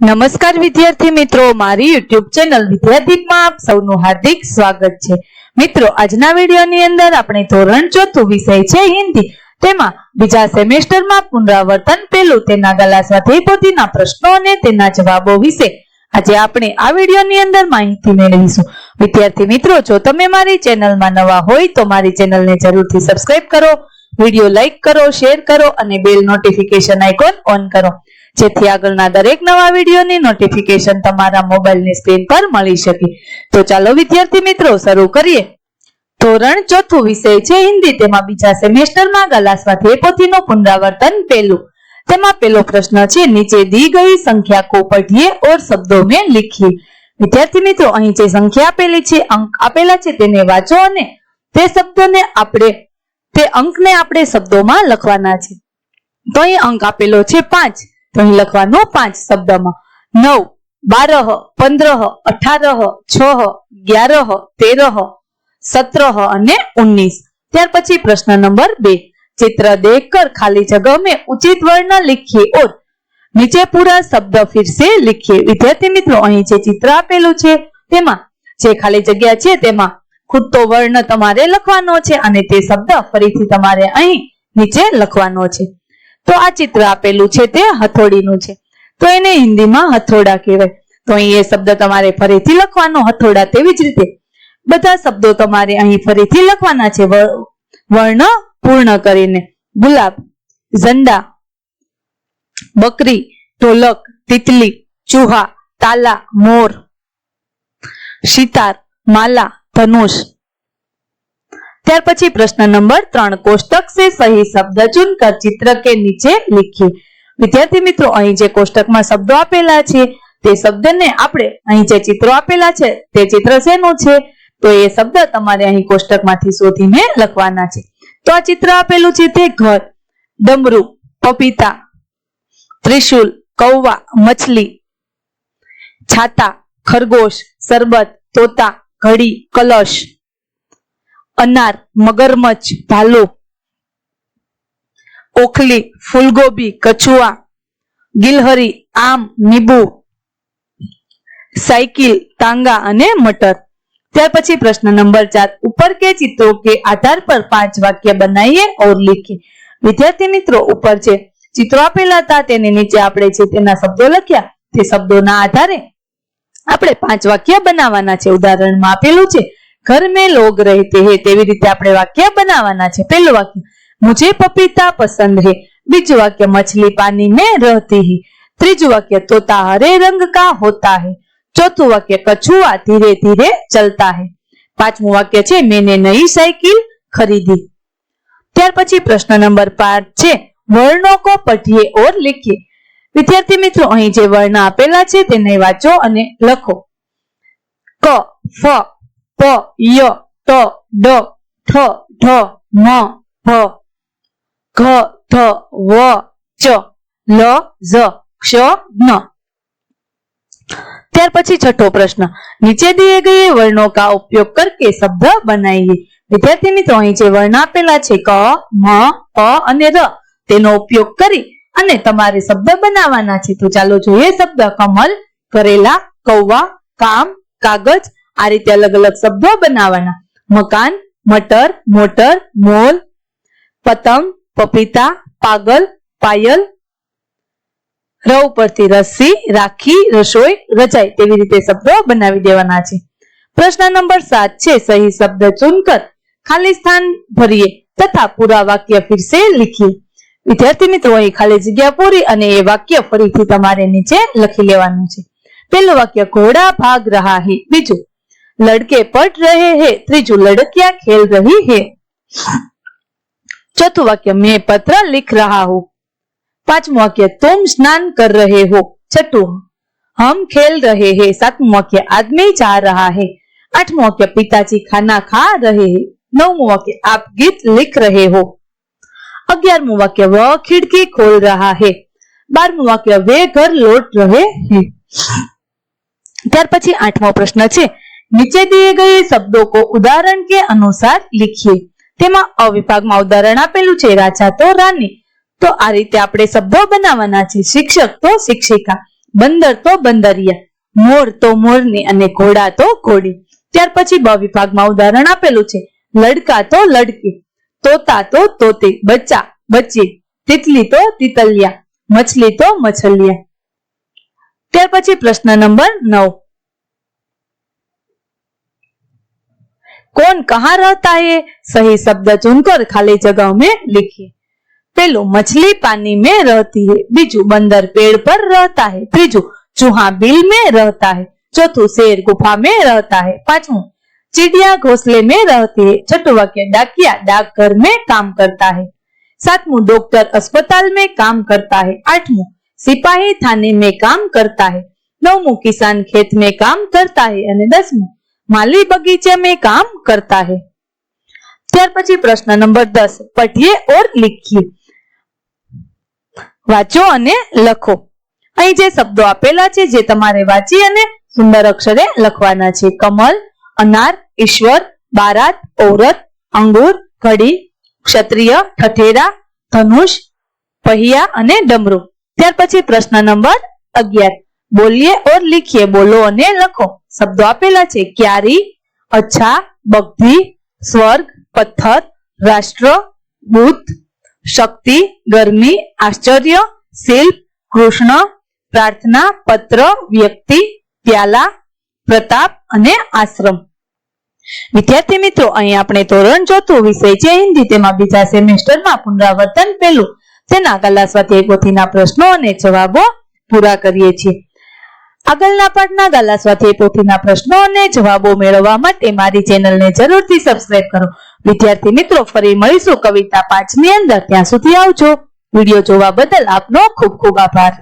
નમસ્કાર વિદ્યાર્થી મિત્રો, મારી યુટ્યુબ ચેનલ વિદ્યાર્થીમાં આપ સૌનું હાર્દિક સ્વાગત છે. મિત્રો, આજના વિડીયોની અંદર આપણે ધોરણ ચોથું વિષય છે હિન્દી. તેમાં બીજા સેમેસ્ટરમાં પુનરાવર્તન, પેલું તેના ગલા સાથે પોતીના પ્રશ્નો અને તેના જવાબો વિશે. આજે આપણે આ વિડીયોની અંદર માહિતી મેળવીશું. વિદ્યાર્થી મિત્રો, જો તમે મારી ચેનલમાં નવા હોય તો મારી ચેનલને જરૂરથી સબસ્ક્રાઇબ કરો, વીડિયો લાઇક કરો શેર કરો અને બેલ નોટિફિકેશન આઇકોન ઓન કરો. જેથી આગળના દરેક નવા વિડીયોની નોટિફિકેશન તમારા મોબાઈલની સ્ક્રીન પર મળી શકે. તો ચાલો વિદ્યાર્થી મિત્રો, શરૂ કરીએ. ધોરણ ચોથું વિષય છે હિન્દી. તેમાં બીજા સેમેસ્ટરમાં ગલા સ્વાધ્યાય પુનરાવર્તન પહેલું. તેમાં પેલો પ્રશ્ન છે, નીચે દી ગઈ સંખ્યા કો પઢીએ ઓર શબ્દો મેં લીખીએ વિદ્યાર્થી મિત્રો, અહીં જે સંખ્યા આપેલી છે, અંક આપેલા છે, તેને વાંચો અને તે શબ્દોને આપણે, તે અંકને આપણે શબ્દોમાં લખવાના છે. તો અહીં અંક આપેલો છે પાંચ. તો અહીં લખવાનો પાંચ શબ્દમાં. નવ, બારહ પંદર અઠારહ, છ ગ્યારહ તેરહ, સત્રહ અને ઉન્નીસ ત્યાર પછી પ્રશ્ન નંબર બે. ચિત્ર દેખ કર ખાલી जगह મેં ઉચિત વર્ણ लिखिए और નીચે પૂરા શબ્દ ફિરસે લખીએ વિદ્યાર્થી મિત્રો, અહીં જે ચિત્ર આપેલું છે, તેમાં જે ખાલી જગ્યા છે, તેમાં ખૂટતો વર્ણ તમારે લખવાનો છે અને તે શબ્દ ફરીથી તમારે અહીં નીચે લખવાનો છે. તો આ ચિત્ર આપેલું છે તે હથોડીનું છે. તો એને હિન્દીમાં હથોડા કહેવાય. તો અહીં એ શબ્દ તમારે ફરીથી લખવાનો, હથોડા તેવી જ રીતે. બધા શબ્દો તમારે અહીં ફરીથી લખવાના છે. વર- વર્ણ પૂર્ણ કરીને. ગુલાબ, ઝંડા, બકરી, ઢોલક, તિતલી, ચૂહા, તાલા, મોર સિતાર માલા, ધનુષ ત્યાર પછી પ્રશ્ન નંબર ત્રણ. કોષ્ટક સે સહી શબ્દ ચુનકર ચિત્ર કે નીચે લીખીએ વિદ્યાર્થી મિત્રો, અહીં જે કોષ્ટકમાં શબ્દો આપેલા છે, તે શબ્દને આપણે અહીં જે ચિત્રો આપેલા છે, તે ચિત્ર શેનું છે? તો એ શબ્દ તમારે અહીં કોષ્ટકમાંથી શોધીને લખવાના છે. તો આ ચિત્ર આપેલું છે તે ઘર, ડમરું, પપીતા, ત્રિશુલ, કૌવા, મછલી, છાતા, ખરગોશ સરબત તોતા, ઘડી, કલશ. અનાર, મગરમચ્છ, ભાલો, ઓખલી, ફૂલગોબી, કછુઆ, ગિલહરી, આમ, નીંબુ, સાયકલ, તાંગા અને મટર. ત્યાર પછી પ્રશ્ન નંબર ચાર. ઉપર કે ચિત્રો કે આધાર પર પાંચ વાક્ય બનાવીએ ઓર લખીએ? વિદ્યાર્થી મિત્રો, ઉપર છે. ચિત્રો આપેલા હતા, તેની નીચે આપણે છે તેના શબ્દો લખ્યા, તે શબ્દોના આધારે આપણે પાંચ વાક્ય બનાવવાના છે. ઉદાહરણમાં આપેલું છે. ઘર મેં લોગ રહેતે હે તેવી રીતે આપણે વાક્ય બનાવવાના છે. પહેલું વાક્ય, મુજે પપીતા પસંદ હે, બીજું વાક્ય, મછલી પાણી મેં રહેતી હે. ત્રીજું વાક્ય તોતા હરે રંગ કા હોતા હે? ચોથું વાક્ય કછુઆ ધીરે ધીરે ચલતા હે. પાંચમું વાક્ય છે, મેને નઈ સાયકલ ખરીદી. ત્યાર પછી પ્રશ્ન નંબર પાંચ છે, વર્ણો કો પઢીએ ઓર લખીએ? વિદ્યાર્થી મિત્રો, અહીં જે વર્ણ આપેલા છે, તેને વાંચો અને લખો. ક, ફ પ, ય, ત, ડ, ઠ ઠ મ, ભ, ઘ થ વ, ચ, લ, ઝ, ક્ષ જ્ઞ ત્યાર પછી છઠ્ઠો પ્રશ્ન. નીચે દિયે ગયે વર્ણો કા ઉપયોગ કરકે શબ્દ બનાવીએ વિદ્યાર્થી મિત્રો, અહીં જે વર્ણ આપેલા છે, ક, મ, પ અને ર, તેનો ઉપયોગ કરી અને તમારે શબ્દ બનાવવાના છે. તો ચાલો જોઈએ શબ્દ કમલ, કરેલા, કૌવા, કામ, કાગજ આ રીતે અલગ અલગ શબ્દો બનાવવાના. મકાન, મટર, મોટર, મોલ, પતંગ, પપીતા, પાગલ, પાયલ ર ઉપરથી રસી રાખી, રસોઈ રજાઈ તેવી રીતે શબ્દો બનાવી દેવાના છે. પ્રશ્ન નંબર સાત છે, સહી શબ્દ ચૂનકર. ખાલી સ્થાન ભરીએ તથા પૂરા વાક્ય ફિરસે લખીએ. વિદ્યાર્થી મિત્રો, અહીં ખાલી જગ્યા પૂરી અને એ વાક્ય ફરીથી તમારે નીચે લખી લેવાનું છે. પહેલું વાક્ય, ઘોડા ભાગ રહા હે બીજું लड़के पढ़ रहे हैं त्रिजु लड़कियाँ खेल रही है। चौथ वाक्य, मैं पत्र लिख रहा हूँ। पांचवा वाक्य, तुम स्नान कर रहे हो। छठो, हम खेल रहे हैं। सातवा वाक्य, आदमी जा रहा है। आठवा वाक्य, पिताजी खाना खा रहे है। नौवा वाक्य, आप गीत लिख रहे हो। अग्यारवा वाक्य, वह खिड़की खोल रहा है। बारवा वाक्य, वे घर लौट रहे રહે त्यार પછી આઠમો प्रश्न है નીચે દિએ ગયે શબ્દો કો ઉદાહરણ કે અનુસાર લિખીએ. તેમાં અ ઉદાહરણ આપેલું છે, રાજા તો રાની. તો આ રીતે આપણે શબ્દો બનાવવાના છે, શિક્ષક તો શિક્ષિકા, બંદર તો બંદરિયા, મોર તો મોરની અને ઘોડા તો ઘોડી. ત્યાર પછી બ વિભાગમાં ઉદાહરણ આપેલું છે, લડકા તો લડકી, તોતા તો તોતે, બચ્ચા બચ્ચી, તિતલી તો તિતલિયા, મછલી તો મછલિયા. ત્યાર પછી પ્રશ્ન નંબર નવ. कौन कहाँ रहता है सही शब्द चुनकर खाली जगह में लिखिए पेलो मछली पानी में रहती है बीजू बंदर पेड़ पर रहता है त्रीजू चूहा बिल में रहता है चौथू शेर गुफा में रहता है पांचवू चिड़िया घोंसले में रहती है छठू वाक्य डाकिया डाकघर में काम करता है सातवू डॉक्टर अस्पताल में काम करता है आठवू सिपाही थाने में काम करता है नवमू किसान खेत में काम करता है અને દસમું માલી बगीचे મેં કામ કરતા है ત્યાર પછી પ્રશ્ન નંબર દસ, પઢીએ ઓર લિખીએ? વાંચો અને લખો. અહીં જે શબ્દો આપેલા છે, જે તમારે વાંચી અને સુંદર અક્ષરે લખવાના છે. કમલ, અનાર, ઈશ્વર, બારાત, ઔરત, અંગુર, ઘડી, ક્ષત્રિય, ઠઠેરા, ધનુષ, પહિયા અને ડમરો. ત્યાર પછી પ્રશ્ન નંબર અગિયાર. બોલીએ ઓર લિખીએ? બોલો અને લખો. શબ્દો આપેલા છે. ક્યારી, અચ્છા, બગધી, સ્વર્ગ, પથ્થર, રાષ્ટ્ર, બુદ્ધ, શક્તિ, ગરમી, આશ્ચર્ય, શિલ્પ, કૃષ્ણ, પ્રાર્થના, પત્ર, વ્યક્તિ, પ્યાલા, પ્રતાપ અને આશ્રમ. વિદ્યાર્થી મિત્રો, અહીં આપણે ધોરણ ચોથું વિષય છે હિન્દી. તેમાં બીજા સેમેસ્ટરમાં પુનરાવર્તન પેલું તેના કલા સ્વાધ્યાય પોથીના પ્રશ્નો અને જવાબો પૂરા કરીએ છીએ. આગળના પાઠના ગાલા સ્વાધ્યાય પોથીના પ્રશ્નો અને જવાબો મેળવવા માટે મારી ચેનલને જરૂરથી સબસ્ક્રાઇબ કરો. વિદ્યાર્થી મિત્રો, ફરી મળીશું કવિતા પાંચની અંદર. ત્યાં સુધી આવજો. વીડિયો જોવા બદલ આપનો ખૂબ ખૂબ આભાર.